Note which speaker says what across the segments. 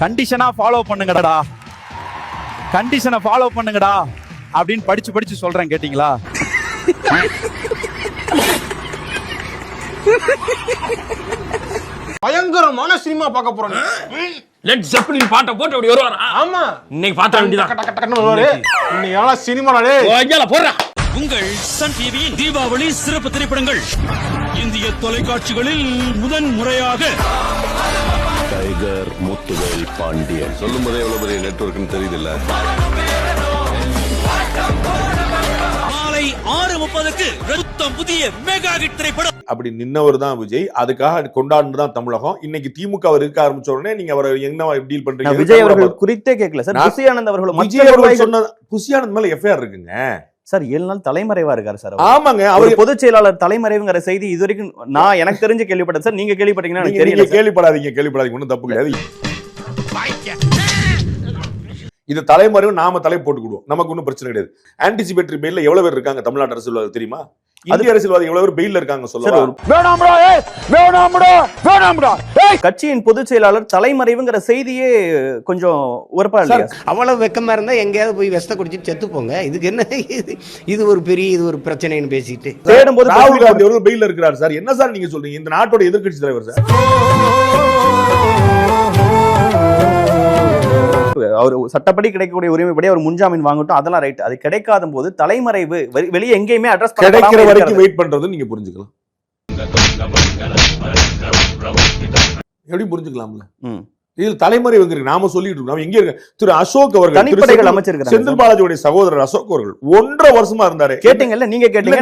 Speaker 1: கண்டிஷனா follow பண்ணுங்கடா. கண்டிஷனை follow பண்ணுங்கடா. அப்படின்னு படிச்சு படிச்சு சொல்றேன் கேட்டிங்களா?
Speaker 2: பயங்கரமான சினிமா பார்க்க போறோம்.
Speaker 3: லெட் ஜெப்பலின் பாட்டை போட்டு அப்படி வருவாரா?
Speaker 2: ஆமா.
Speaker 3: இன்னைக்கு பார்த்தா வேண்டியதான்
Speaker 2: டக்கு டக்கு டக்குன்னு வருவாரு. இன்னைக்கு. எல்லாம் சினிமாடா டேய்.
Speaker 3: ஐயால போடுறா.
Speaker 4: உங்கள் சன் டிவியின் தீபாவளி சிறப்பு திரைப்படங்கள். இந்திய தொலைக்காட்சிகளில் முதன் முறையாக
Speaker 5: டைகர் முத்துவேல் பாண்டியன். சொல்லும் போதே எவ்வளவு பெரிய நெட்வொர்க்னு தெரியுதுல்ல?
Speaker 4: மாலை ஆறு முப்பதுக்கு புத்தம் புதிய மெகா ஹிட் திரைப்படம்.
Speaker 6: அப்படி நின்னவர் தான் விஜய். அதுக்காக கொண்டாடுனது தான் தமிழகம். இன்னைக்கு திமுக அவர் இருக்க ஆரம்பிச்ச உடனே நீங்க அவரை என்ன டீல் பண்றீங்க?
Speaker 7: விஜய் அவர்கள் குறித்தே கேட்கல சார்.
Speaker 6: நான்
Speaker 7: புசி ஆனந்த் அவர்கள் மற்ற
Speaker 6: விஜய் அவர்கள்
Speaker 7: நிர்வாகிகள்
Speaker 6: சொன்ன புசியானந்த் மேல எஃப்ஐஆர் இருக்குங்க.
Speaker 7: சார் ஏழு நாள் தலைமறைவா இருக்காரு சார்.
Speaker 6: ஆமாங்க
Speaker 7: அவர் பொதுச் செயலாளர் தலைமறைவுங்கிற செய்தி இது வரைக்கும் நான் எனக்கு தெரிஞ்சு கேள்விப்பட்டேன் சார் நீங்க கேள்விப்பட்டீங்கன்னா எனக்கு தெரியல
Speaker 6: கேள்விப்படாதீங்க கேள்விப்படாதீங்க ஒன்றும் தப்பு கிடையாது. இது தலைமறைவு நாம தலை போட்டுக்கிடுவோம். நமக்கு ஒன்றும் பிரச்சனை கிடையாது. ஆன்டிசிபேட்டரி பெயில்ல எவ்வளவு பேர் இருக்காங்க? தமிழ்நாட்டு அரசியல்வாதி தெரியுமா? இந்திய அரசியல்வாதி எவ்வளவு பேர் பெயில்ல இருக்காங்க
Speaker 7: சார்
Speaker 6: சொல்லுவா
Speaker 7: ஒரு கட்சியின் பொதுச் செயலாளர் தலைமறைவுங்கிற செய்தியே கொஞ்சம் உரப்பா இல்லையா?
Speaker 8: அவ்வளவு வெக்கமா இருந்தா எங்கேயாவது போய் விஷத்தை குடிச்சிட்டு செத்து போங்க. இதுக்கு என்ன இது? ஒரு பெரிய இது ஒரு பிரச்சனைன்னு பேசிட்டு.
Speaker 7: தேடும் போது
Speaker 6: ராகுல் காந்தி அவர்கள் பெயில்ல இருக்கிறார் சார். என்ன சார் நீங்க சொல்றீங்க? இந்த நாட்டோட எதிர்க்கட்சி தலைவர் சார்.
Speaker 7: அவர் சட்டப்படி கிடைக்கக்கூடிய உரிமைப்படி அவர் முன்ஜாமீன் வாங்கட்டும் அதெல்லாம் ரைட் அது கிடைக்காத போது தலைமறைவு வெளியே எங்கேயுமே அட்ரஸ்
Speaker 6: கிடைக்கிற வரைக்கும் வெயிட் பண்றது நீங்க புரிஞ்சுக்கலாம். எப்படி புரிஞ்சுக்கலாம்ல?
Speaker 7: ம்.
Speaker 6: இதில் தலைமறைவு எங்க இருக்கு? நாம சொல்லிட்டு இருக்கோம். நாம எங்க இருக்கு திரு அசோக் அவர்கள்
Speaker 7: தனிப்படைகள்
Speaker 6: செந்தில் பாலாஜியுடைய சகோதரர் அசோக் அவர்கள் ஒன்றரை வருஷமா இருந்தாரு.
Speaker 7: கேட்டீங்கல்ல நீங்க கேட்டீங்க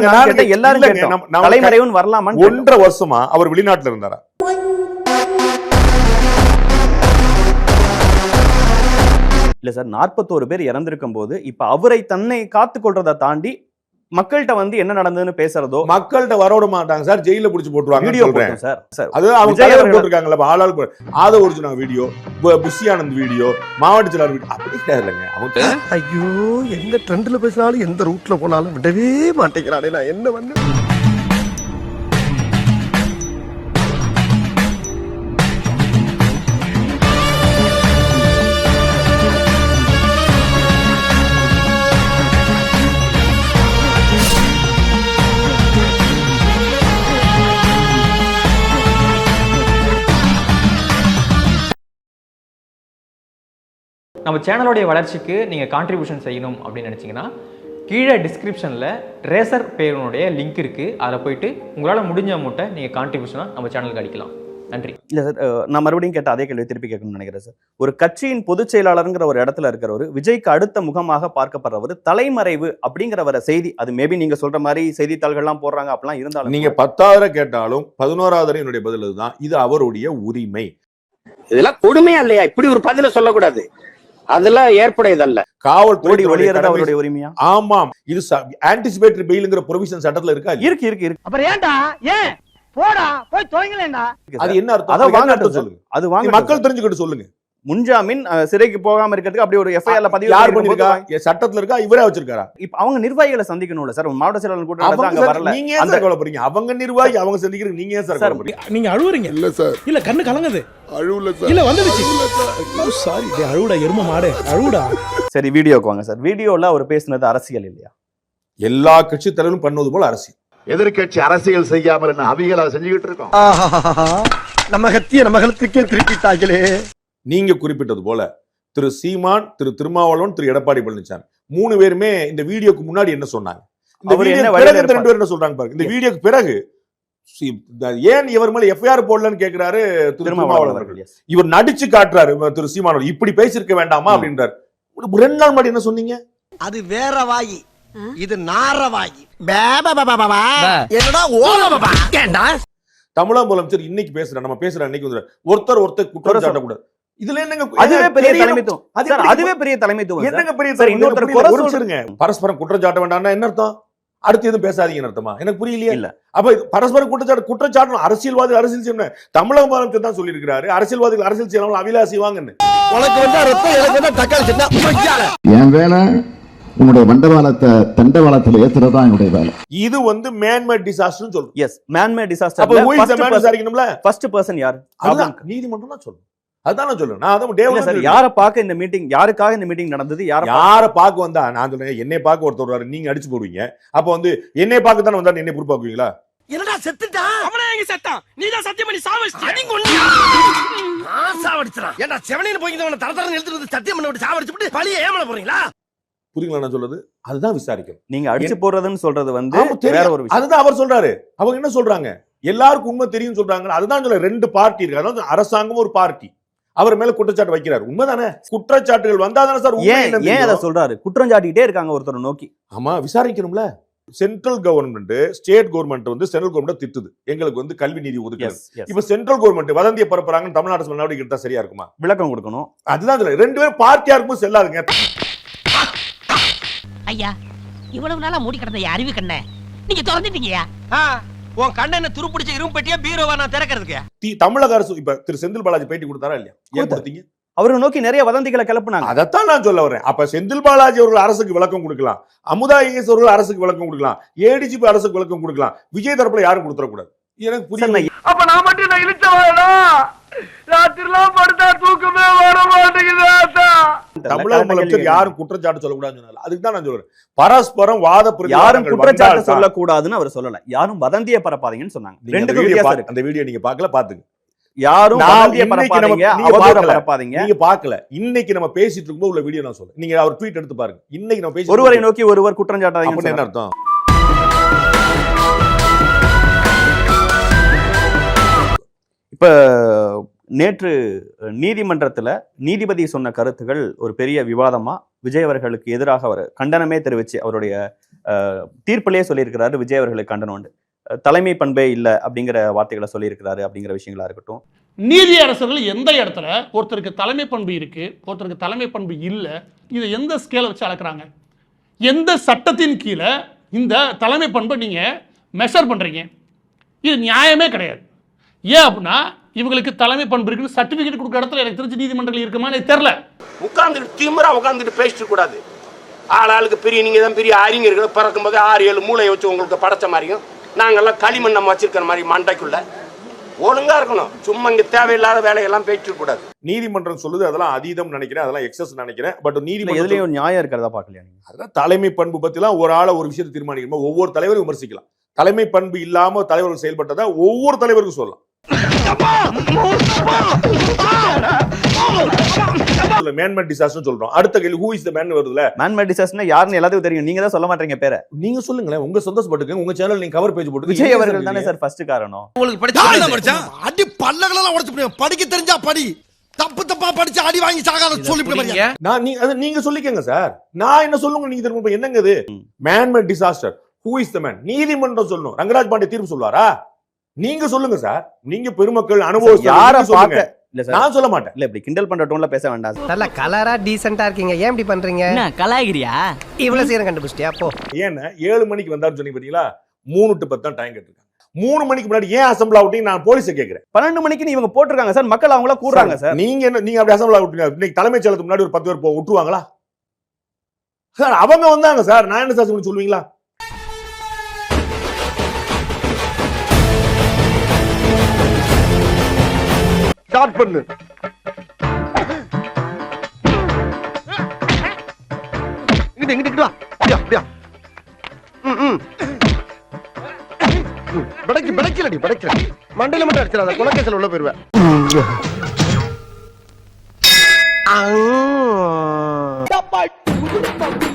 Speaker 7: எல்லாரும் தலைமறைவுன்னு கேட்டோம்.
Speaker 6: ஒன்றரை வருஷமா அவர் வெளிநாட்டுல இருந்தாரா?
Speaker 7: இல்ல சார் நாற்பத்தோரு பேர் இறந்திருக்கும் போது இப்ப அவரை தன்னை காத்து கொள்றதை தாண்டி மக்கள்கிட்ட வந்து என்ன நடந்ததுன்னு பேசுறதோ
Speaker 6: மக்கள்கிட்ட வரவிட மாட்டாங்க சார் ஜெயில புடிச்சு போட்டுருவாங்க
Speaker 7: வீடியோ
Speaker 6: சொல்றேன்.
Speaker 7: போட்டோம் சார். சார்
Speaker 6: அது அவங்க போட்டிருக்காங்கல்ல ஆளாள் போ- Aadhav original video Bussy Anand video மாவட்ட செயலாளர் வீடியோ அப்படி இல்லைங்க. அவங்க
Speaker 9: ஐயோ எந்த ட்ரெண்ட்ல பேசினாலும் எந்த ரூட்ல போனாலும் விடவே மாட்டேங்கிறானே நான் என்ன வந்து
Speaker 10: நம்ம சேனலோடைய வளர்ச்சிக்கு நீங்கள் கான்ட்ரிபியூஷன் செய்யணும் அப்படின்னு நினச்சிங்கன்னா கீழே டிஸ்கிரிப்ஷனில் ரேசர் பேருனுடைய லிங்க் இருக்குது அதில் போயிட்டு உங்களால் முடிஞ்ச அமௌண்ட்டை நீங்கள் கான்ட்ரிபியூஷனாக நம்ம சேனலுக்கு அடிக்கலாம் நன்றி.
Speaker 7: இல்ல சார் நான் மறுபடியும் கேட்ட அதே கேள்வி திருப்பி கேட்கணும்னு நினைக்கிறேன் சார். ஒரு கட்சியின் பொதுச் செயலாளருங்கிற ஒரு இடத்துல இருக்கிறவர் விஜய்க்கு அடுத்த முகமாக பார்க்கப்படுறவர் தலைமறைவு அப்படிங்கிற வர செய்தி அது மேபி நீங்க சொல்ற மாதிரி செய்தித்தாள்கள்லாம் போடுறாங்க அப்படிலாம் இருந்தாலும்
Speaker 6: நீங்க பத்தாயிரம் கேட்டாலும் பதினோராவது என்னுடைய பதில் இதுதான் இது அவருடைய உரிமை.
Speaker 8: இதெல்லாம் கொடுமையா இல்லையா? இப்படி ஒரு பதில சொல்லக்கூடாது. அதெல்லாம் ஏற்புடையதல்ல.
Speaker 7: ஓடி
Speaker 6: காவல்துறை
Speaker 7: வெளியேறது அவருடைய உரிமையா?
Speaker 6: ஆமாம். இது ஆன்டிசிபேட்டரி பெயிலுங்கிற ப்ரொவிஷன் சட்டத்துல இருக்கா?
Speaker 7: இருக்கு இருக்கு இருக்கு.
Speaker 9: அப்புறம் ஏன்டா? ஏன்? போடா போய் துவங்கலேண்டா
Speaker 6: அது என்ன அர்த்தம்?
Speaker 7: அதை சார்.
Speaker 6: சொல்லுங்க?
Speaker 7: அது வாங்க
Speaker 6: மக்கள் தெரிஞ்சுக்கிட்டு சொல்லுங்க.
Speaker 7: முன்ஜாமீன் சிறைக்கு போகாம இருக்கிறதுக்கு அப்படி ஒரு எஃப்ஐஆர்ல பதிவு
Speaker 6: யார் பண்ணிருக்கா சட்டத்துல இருக்கா? இவரே வச்சிருக்காரா?
Speaker 7: இப்ப அவங்க நிர்வாகிகளை சந்திக்கணும்ல சார். மாவட்ட செயலாளர் கூட்டம் அங்க வரல.
Speaker 6: நீங்க ஏன்
Speaker 7: அந்த
Speaker 6: சார் கவலைப்படுறீங்க? அவங்க நிர்வாகி அவங்க சந்திக்கிறதுக்கு நீங்க ஏன் சார் கவலைப்படுறீங்க?
Speaker 4: நீங்க அழுவுறீங்க.
Speaker 9: இல்ல சார்.
Speaker 4: இல்ல கண்ணு கலங்குது.
Speaker 9: அழுவல சார்.
Speaker 4: இல்ல வந்துடுச்சு. சாரி. அழுவுடா எரும மாடு. அழுவுடா.
Speaker 7: சரி வீடியோக்கு வாங்க சார். வீடியோல அவர் பேசுனது அரசியல் இல்லையா?
Speaker 6: எல்லா கட்சி தலைவரும் பண்ணுவது போல அரசியல்.
Speaker 5: எதிர்கட்சி அரசியல் செய்யாமல் என்ன அவிகளா செஞ்சுக்கிட்டு இருக்கோம்?
Speaker 9: நம்ம கத்திய நம்ம கழுத்துக்கே திருப்பிட்டாங்களே
Speaker 6: நீங்க குறிப்பிட்டது போல திரு சீமான் திரு திருமாவளவன் திரு எடப்பாடி பழனிசாமி. மூணு பேருமே இந்த வீடியோக்கு முன்னாடி என்ன சொன்னாங்க? இந்த பிறகு ரெண்டு? பேரும் என்ன சொல்றாங்க பாருங்க. இந்த வீடியோக்கு பிறகு ஏன் இவர் மேல எஃப்ஐஆர் போடலன்னு கேக்குறாரு திரு திருமாவளவன். இவர் நடிச்சு காட்டுறாரு திரு சீமான் அவர்கள். இப்படி பேசியிருக்க வேண்டாமா. அப்படின்றாரு. ரெண்டு நாள் முன்னாடி என்ன சொன்னீங்க?
Speaker 9: அது வேற வாயி. இது நார வாயி. என்னடா ஏண்டா?
Speaker 6: தமிழக முதலமைச்சர் இன்னைக்கு பேசுறாரு. நம்ம பேசுற அன்னைக்கு வந்து ஒருத்தர் ஒருத்தர் குற்றம்
Speaker 7: குறை
Speaker 6: சாட்டக்கூடாது. இதுல என்னங்க
Speaker 7: அதுவே பெரிய. தலைமைத்துவம். அதுவே பெரிய தலைமைத்துவம்.
Speaker 6: என்னங்க பெரிய
Speaker 7: சார்? இன்னொருத்தர் குறை
Speaker 6: இருங்க. பரஸ்பரம் குற்றம் சாட்ட வேண்டாம்னா என்ன அர்த்தம்? அடுத்து எதுவும் பேசாதீங்கன்னு அர்த்தமா? எனக்கு புரியலையே.
Speaker 7: இல்ல.
Speaker 6: அப்ப பரஸ்பரம் குற்றச்சாட்டு குற்றச்சாட்டு அரசியல்வாதி அரசியல் செய்யணும் தமிழக முதலமைச்சர் தான் சொல்லியிருக்கிறாரு. அரசியல்வாதிகள் அரசியல் செய்யலாம் அவிலா செய்வாங்கன்னு
Speaker 9: உனக்கு வந்தா ரத்தம் எனக்கு வந்தா தக்காளி சட்னா
Speaker 5: என் வேலை உன்னுடைய மண்டபாலத்தை தண்டவாளத்துல ஏத்துறதுதான் என்னுடைய வேலை.
Speaker 6: இது வந்து மேன்மேட் டிசாஸ்டர் சொல்றோம்.
Speaker 7: எஸ் மேன்மேட்
Speaker 6: அப்ப
Speaker 7: டிசாஸ்டர்
Speaker 6: விசாரிக்கணும்ல?
Speaker 7: ஃபர்ஸ்ட் பர்சன் யார்?
Speaker 6: அதுதான். நீதிமன்றம் தான் சொல்லணும் அதான் நான் சொல்றேன். நான் அதான் டேவிட்
Speaker 7: சார் யாரை பார்க்க இந்த மீட்டிங் யாருக்காக இந்த மீட்டிங் நடந்தது யார
Speaker 6: யார பார்க்க வந்தா நான் சொல்றேன். என்னை பார்க்க ஒருத்தர் வருவாரு நீங்க அடிச்சு போடுவீங்க. அப்ப வந்து என்னை பார்க்க தானே வந்தா என்னை பொறுப்பாக்குவீங்களா?
Speaker 9: என்னடா செத்துட்டா?
Speaker 4: அவனே எங்க செத்தான்? நீ தான் சத்தியம் பண்ணி சாவடிச்சிட்ட
Speaker 9: சாவடிச்சான் ஏன்டா செவனின்னு போய் தர தரன்னு எழுத்துட்டு வந்து சத்தியம் பண்ணி விட்டு சாவடிச்சு விட்டு பழிய ஏமல போறீங்களா?
Speaker 6: புரியுங்களா நான் சொல்றது? அதுதான் விசாரிக்கணும்.
Speaker 7: நீங்க அடிச்சு போடுறதுன்னு சொல்றது வந்து. வேற ஒரு விஷயம்.
Speaker 6: அதுதான் அவர் சொல்றாரு. அவங்க என்ன சொல்றாங்க? எல்லாருக்கும் உண்மை தெரியும் சொல்றாங்க அதுதான் சொல்ல ரெண்டு பார்ட்டி இருக்கு. அதாவது அரசாங்கம் ஒரு பார்ட்டி. அவர் மேல குற்றச்சாட்டு வைக்கிறார். உண்மைதானே? குற்றச்சாட்டுகள் வந்தாதானே சார் உண்மை
Speaker 7: ஏன் ஏன் அதை. சொல்றாரு? குற்றம் சாட்டிக்கிட்டே இருக்காங்க ஒருத்தரை நோக்கி.
Speaker 6: ஆமா விசாரிக்கணும்ல. சென்ட்ரல் கவர்மெண்ட் ஸ்டேட் கவர்மெண்ட் வந்து சென்ட்ரல் கவர்மெண்ட் திட்டுது. எங்களுக்கு வந்து கல்வி நிதி
Speaker 7: எஸ்
Speaker 6: இப்ப சென்ட்ரல் கவர்மெண்ட் வதந்தியை பரப்புறாங்கன்னு தமிழ்நாடு நடவடிக்கை எடுத்தா சரியா இருக்குமா?
Speaker 7: விளக்கம் கொடுக்கணும்.
Speaker 6: அதுதான் சொல்ல ரெண்டு பேரும் பார்ட்டியா இருக்கும் செல்லாதுங்க.
Speaker 11: ஐயா இவ்வளவு நாளா மூடி கிடந்த அறிவு கண்ண நீங்க திறந்துட்டீங்கயா
Speaker 9: உன் கண்ணனை துருப்பிடிச்ச இரும்பு பெட்டியா பீரோவா நான் திறக்கிறதுக்கு?
Speaker 6: தி- தமிழக அரசு இப்ப திரு செந்தில் பாலாஜி பேட்டி கொடுத்தாரா இல்லையா? ஏன். கொடுத்தீங்க?
Speaker 7: அவரை நோக்கி நிறைய வதந்திகளை கிளப்புனாங்க.
Speaker 6: அதைத்தான் நான் சொல்ல வரேன் அப்ப செந்தில் பாலாஜி அவர்கள் அரசுக்கு விளக்கம் கொடுக்கலாம். அமுதா ஐஎஸ் அவர்கள் அரசுக்கு விளக்கம் கொடுக்கலாம். ஏடிஜிபி அரசுக்கு விளக்கம் கொடுக்கலாம். விஜய் தரப்புல யாரும் கொடுத்துடக்கூடாது. எனக்கு புரியல
Speaker 9: அப்ப நான் மட்டும் நான் இழுச்சவாடா ராத்திரிலாம் படுத்தா தூக்கமே வர மாட்டேங்குது
Speaker 6: தமிழக முதலமைச்சர் யாரும் குற்றச்சாட்டு சொல்லக்கூடாதுன்னு சொன்னால அதுக்கு தான் நான் சொல்றேன். பரஸ்பரம் வாத
Speaker 7: யாரும் குற்றச்சாட்டு சொல்லக்கூடாதுன்னு அவர் சொல்லல. யாரும் வதந்தியை பரப்பாதீங்கன்னு சொன்னாங்க.
Speaker 6: நீங்க அந்த வீடியோ நீங்க பார்க்கல பாத்துங்க
Speaker 7: யாரும்
Speaker 6: நீங்க பார்க்கல. இன்னைக்கு நம்ம பேசிட்டு இருக்கும்போது உள்ள வீடியோ நான் சொல்றேன். நீங்க அவர் ட்வீட் எடுத்து பாருங்க. இன்னைக்கு நம்ம பேசி
Speaker 7: ஒருவரை நோக்கி ஒருவர் குற்றம்
Speaker 6: அப்படின்னு என்ன
Speaker 7: சாட்டாதீங்க
Speaker 6: அர்த்தம்?
Speaker 7: இப்ப நேற்று நீதிமன்றத்தில் நீதிபதி சொன்ன கருத்துகள் ஒரு பெரிய விவாதமாக விஜய் அவர்களுக்கு எதிராக அவர் கண்டனமே தெரிவித்து அவருடைய தீர்ப்பிலேயே சொல்லியிருக்கிறாரு விஜய் அவர்களுக்கு கண்டனம் தலைமை பண்பே இல்லை அப்படிங்கிற வார்த்தைகளை சொல்லியிருக்கிறாரு அப்படிங்கிற விஷயங்களா இருக்கட்டும்.
Speaker 12: நீதி அரசர்கள் எந்த இடத்துல ஒருத்தருக்கு தலைமை பண்பு இருக்கு ஒருத்தருக்கு தலைமை பண்பு இல்லை இதை எந்த ஸ்கேலை வச்சு அளக்குறாங்க? எந்த சட்டத்தின் கீழே இந்த தலைமை பண்பை நீங்கள் மெஷர் பண்ணுறீங்க இது நியாயமே கிடையாது. ஏன் அப்படின்னா இவங்களுக்கு தலைமை பண்பு இருக்குன்னு சர்டிபிகேட் கொடுக்குற இடத்துல எனக்கு தெரிஞ்சு நீதிமன்றங்கள் இருக்குமா எனக்கு தெரியல.
Speaker 9: உட்கார்ந்துட்டு திமிரா உட்கார்ந்துட்டு பேசிட்டு கூடாது ஆள் ஆளுக்கு பெரிய நீங்க தான் பெரிய அறிஞர்கள் பிறக்கும் போது ஆறு ஏழு மூளையை வச்சு உங்களுக்கு படைச்ச மாதிரியும் நாங்கெல்லாம் களிமண் நம்ம வச்சிருக்கிற மாதிரி மண்டைக்குள்ள ஒழுங்கா இருக்கணும். சும்மா இங்க தேவையில்லாத வேலையெல்லாம் பேசிட்டு கூடாது
Speaker 6: நீதிமன்றம் சொல்லுது அதெல்லாம் அதீதம் நினைக்கிறேன் அதெல்லாம் எக்ஸஸ் நினைக்கிறேன். பட் நீதிமன்றம்
Speaker 7: எதுலயும் நியாயம் இருக்கிறதா பாக்கலையா நீங்க?
Speaker 6: அதான் தலைமை பண்பு பத்திலாம் ஒரு ஆள ஒரு விஷயத்தை தீர்மானிக்கணும்? ஒவ்வொரு தலைவரும் விமர்சிக்கலாம். தலைமை பண்பு இல்லாம தலைவர்கள் செயல்பட்டதை? ஒவ்வொரு தலைவருக்கும் சொல்லலாம். மேன்மேன் டிசாஸ்டர் சொல்றோம். அடுத்த கேள்வி ஹூ இஸ் த மேன் வருதுல?
Speaker 7: மேன்மேட் டிசாஸ்டர்னா யாருன்னு எல்லாத்துக்கும் தெரியும். நீங்க தான் சொல்ல மாட்டீங்க பேரை.
Speaker 6: நீங்க சொல்லுங்களேன் உங்க சந்தோஷப்பட்டுங்க உங்க சேனல் நீங்க கவர் பேஜ் போட்டு
Speaker 7: விஜய் அவர்கள் தானே சார் ஃபர்ஸ்ட் காரணம்.
Speaker 9: உங்களுக்கு படிச்சா அடி பல்லகளெல்லாம் உடைச்சு படிக்க தெரிஞ்சா படி. தப்பு தப்பா படிச்சு அடி வாங்கி சாகாத சொல்லி
Speaker 6: நான் நீ அது நீங்க சொல்லிக்கங்க சார். நான் என்ன சொல்லுங்க நீங்க திரும்ப என்னங்க இது? Manmade disaster who is the man நீதிமன்றம் சொல்லணும். ரங்கராஜ் பாண்டே தீர்ப்பு சொல்லுவாரா? நீங்க சொல்லுங்க சார். நீங்க பெருமக்கள் அனுபவம்
Speaker 7: யார பார்க்க இல்ல சார்.
Speaker 6: நான் சொல்ல மாட்டேன்.
Speaker 7: இல்ல இப்படி கிண்டல் பண்ற டோன்ல பேச வேண்டாம்
Speaker 8: நல்ல கலரா டீசெண்டா இருக்கீங்க. ஏன் இப்படி பண்றீங்க?
Speaker 11: என்ன கலாகிரியா
Speaker 8: இவ்வளவு சீரம் கண்டுபிடிச்சிட்டியா? போ.
Speaker 6: ஏன்னா ஏழு மணிக்கு வந்தாருன்னு சொன்னீங்க பாத்தீங்களா மூணு டு பத்து தான் டைம் கேட்டிருக்காங்க. மூணு மணிக்கு முன்னாடி ஏன் அசம்பிள் ஆகுட்டீங்க நான் போலீஸை கேட்கிறேன்.
Speaker 7: பன்னெண்டு மணிக்கு இவங்க போட்டிருக்காங்க சார். மக்கள் அவங்கள கூடுறாங்க சார்.
Speaker 6: நீங்க என்ன நீங்க அப்படி அசம்பிள் ஆகுட்டீங்க இன்னைக்கு தலைமைச் செயலகத்துக்கு முன்னாடி ஒரு பத்து பேர் போ விட்டுருவாங்களா? சார் அவங்க வந்தாங்க சார். நான் என்ன சார் சொல்லி சொல்லுவீங்களா?
Speaker 9: ஸ்டார்ட் பண்ணு. இங்கிட்டு இங்கிட்டு வா. அப்படியா அப்படியா? ம் படைக்கு படைக்கலடி படைக்கல மண்டையில மட்டும் அடிச்சிடாத குலக்கேசல் உள்ள போயிருவேன்
Speaker 11: அமுகு